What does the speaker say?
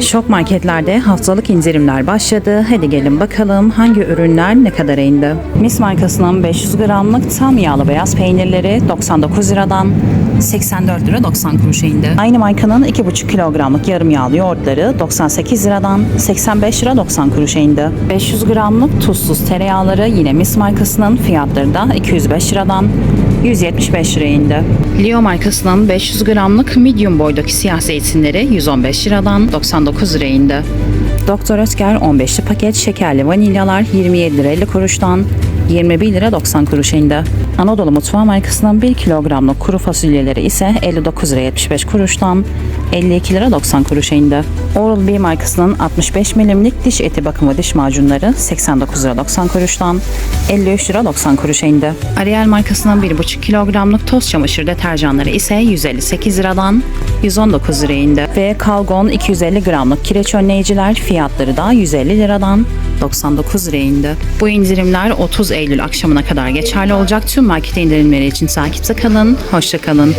Şok marketlerde haftalık indirimler başladı. Hadi gelin bakalım hangi ürünler ne kadar indi. Mis markasının 500 gramlık tam yağlı beyaz peynirleri 99 liradan 84 lira 90 kuruşa indi. Aynı markanın 2,5 kilogramlık yarım yağlı yoğurtları 98 liradan 85 lira 90 kuruşa indi. 500 gramlık tuzsuz tereyağları yine Mis markasının fiyatları da 205 liradan 175 liraya indi. Leo markasının 500 gramlık medium boydaki siyah zeytinleri 115 liradan 99 liraya indi. Doktor Ötker 15'li paket şekerli vanilyalar 27 lira 50 kuruştan 21 lira 90 kuruşa indi. Anadolu Mutfağı markasının 1 kilogramlık kuru fasulyeleri ise 59 lira 75 kuruştan 52 lira 90 kuruşa indi. Oral-B markasının 65 milimlik diş eti bakım ve diş macunları 89 lira 90 kuruştan 53 lira 90 kuruşa indi. Ariel markasının 1,5 kilogramlık toz çamaşır deterjanları ise 158 liradan 119 liraya indi. Ve Calgon 250 gramlık kireç önleyiciler fiyatları da 150 liradan 99 liraya indi. Bu indirimler 30 Eylül akşamına kadar geçerli olacak. Tüm market indirimleri için takipte kalın. Hoşça kalın.